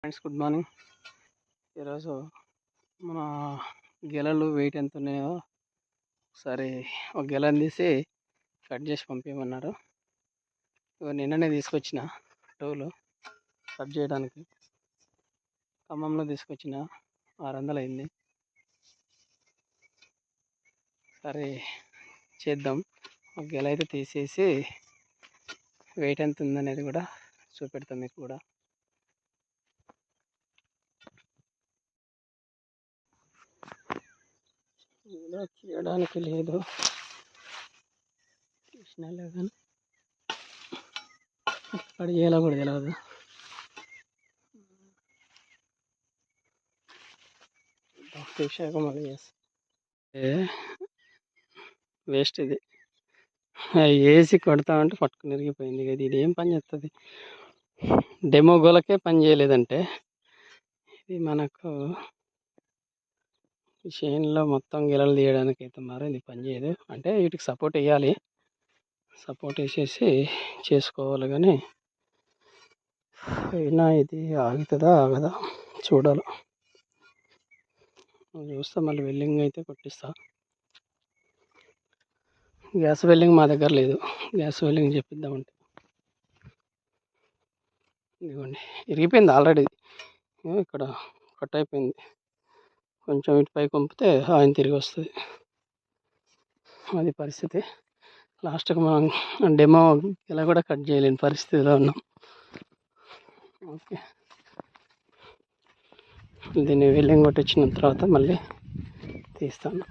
Friends good morning ఈరోజు మన గెలలు వెయిట్ ఎంత ఉన్నాయో ఒకసారి ఒక గెలని తీసి కట్ చేసి పంపించమన్నారు నిన్ననే తీసుకొచ్చిన టూలు కట్ చేయడానికి. ఖమ్మంలో తీసుకొచ్చిన ఆరు వందలు అయింది. సరే చేద్దాం. ఒక గెల అయితే తీసేసి వెయిట్ ఎంత ఉందనేది కూడా చూపెడతాం మీకు కూడా. ఇలా చేయడానికి లేదు. తీసినా కానీ అక్కడ చేయాలో కూడా తెలియదు తీసాక మళ్ళీ చేస్తా. వేస్ట్ ఇది. వేసి కొడతామంటే పట్టుకుని ఇరిగిపోయింది ఇది ఇది ఏం పని చేస్తుంది డెమో గోలకే పని చేయలేదంటే ఇది మనకు ఈ చేనులో మొత్తం గిలలు తీయడానికి అయితే మరి ఇది పని చేయదు. అంటే వీటికి సపోర్ట్ వేయాలి సపోర్ట్ వేసేసి చేసుకోవాలి కానీ అయినా ఇది ఆగుతుందా ఆగదా చూడాలి. చూస్తా మళ్ళీ వెల్డింగ్ అయితే కొట్టిస్తా. గ్యాస్ వెల్డింగ్ మా దగ్గర లేదు. గ్యాస్ వెల్డింగ్ చెప్పిద్దామంటే. ఇదిగోండి ఇరిగిపోయింది ఆల్రెడీ. ఇక్కడ కట్ అయిపోయింది. కొంచెం ఇటు పైకి పంపితే ఆయన తిరిగి వస్తుంది. అది పరిస్థితి. లాస్ట్కి మనం డెమో ఇలా కూడా కట్ చేయలేని పరిస్థితిలో ఉన్నాం. ఓకే. దీన్ని వెల్లింగ్ కొట్టించిన తర్వాత మళ్ళీ తీస్తాను.